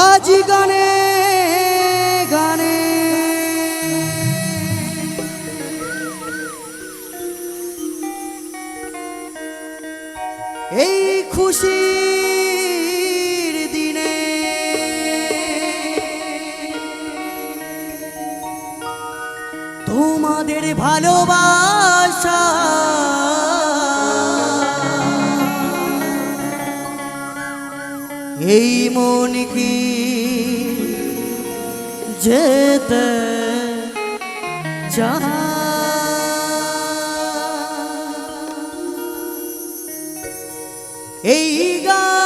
আজ গানে গানে। এই খুশির দিনে ভালোবাসা এই মন কি যেতে। এই গান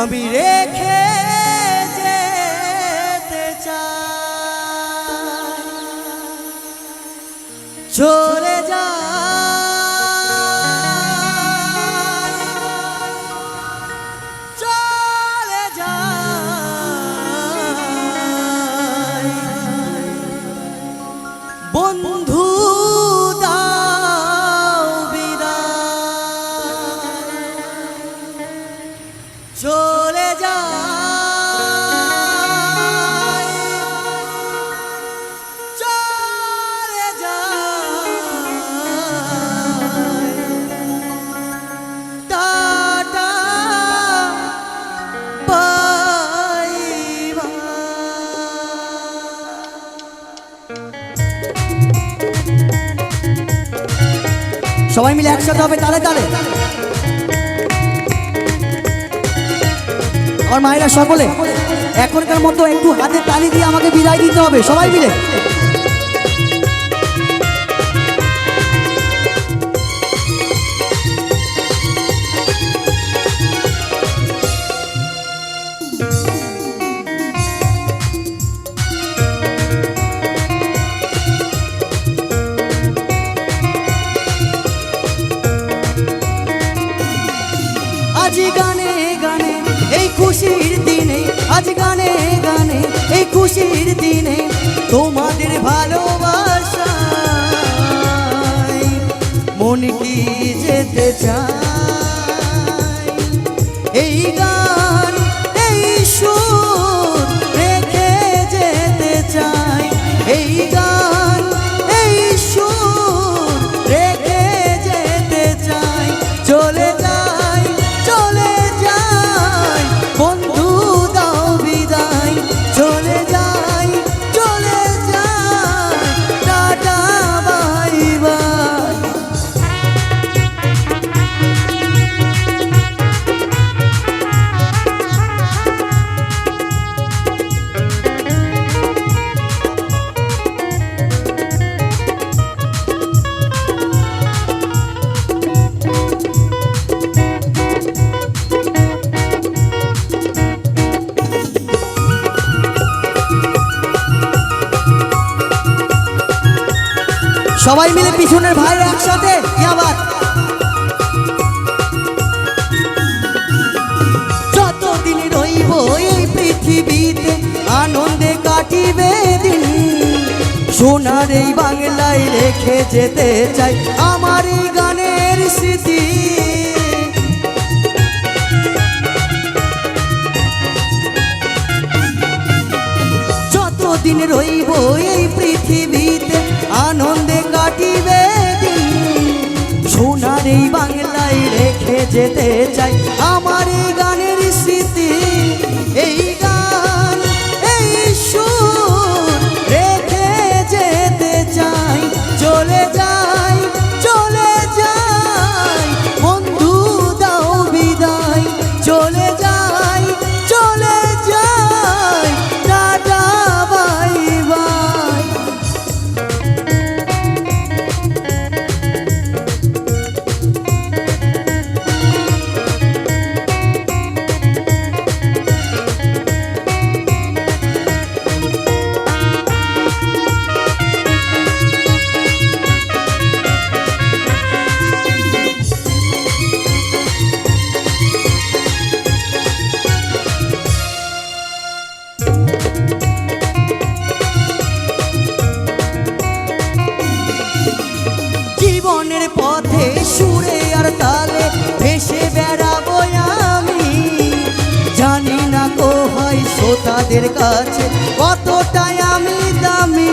আমি রেখে সবাই মিলে একসাথে হবে তালে তালে। আমার মায়েরা সকলে, এখনকার মতো একটু হাতে তালি দিয়ে আমাকে বিদায় দিতে হবে, সবাই মিলে। গানে গানে এই খুশির দিনে তোমাদের ভালোবাসা। মন কি যেতে চায়? এই গান সবাই মিলে পিছনের ভাই একসাথে, কি যতদিন রইব এই পৃথিবীতে, আনন্দে কাটিবে দিন। সোনার এই বাংলায় রেখে যেতে চাই আমার এই গানের স্মৃতি। যতদিন রইব এই আনন্দে কাটিবে সোনার এই বাংলায় রেখে যেতে চাই। আমার এই গানের স্মৃতি শ্রোতাদের কাছে কতটাই আমি দামি।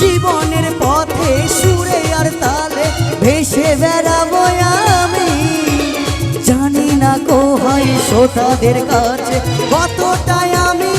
জীবনের পথে সুরে আর তালে ভেসে বেড়াবো আমি। জানি না কো হয় শ্রোতাদের কাছে কতটাই আমি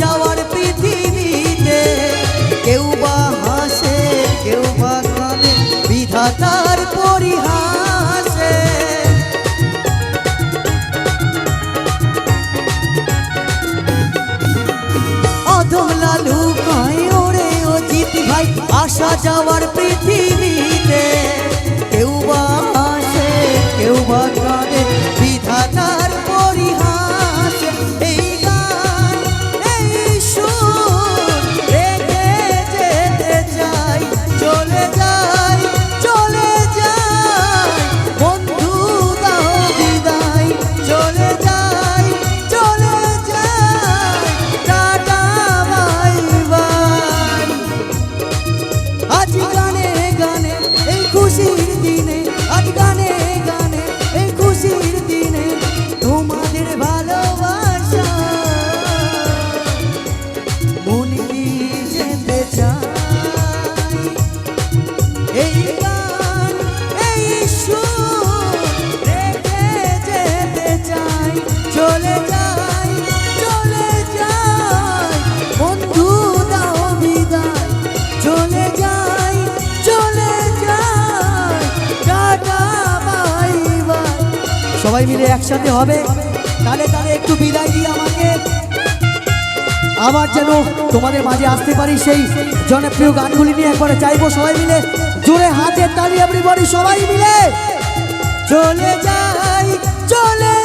যাওয়ার পৃথিবীতে, কেউ বা হাসে, কেউ বা কাঁদে, বিধাতার পরিহাসে। অধম লালু কই ওরে ও জিতি ভাই, আসা যাওয়ার সবাই মিলে একসাথে হবে। তাহলে তাহলে একটু বিদায় দিয়ে আমাকে। আবার যেন তোমাদের মাঝে আসতে পারি সেই জনপ্রিয় গানগুলি নিয়ে একবারে চাইব সবাই মিলে। জোরে হাতে তালি এভরিবডি সবাই মিলে। চলে যাই, চলে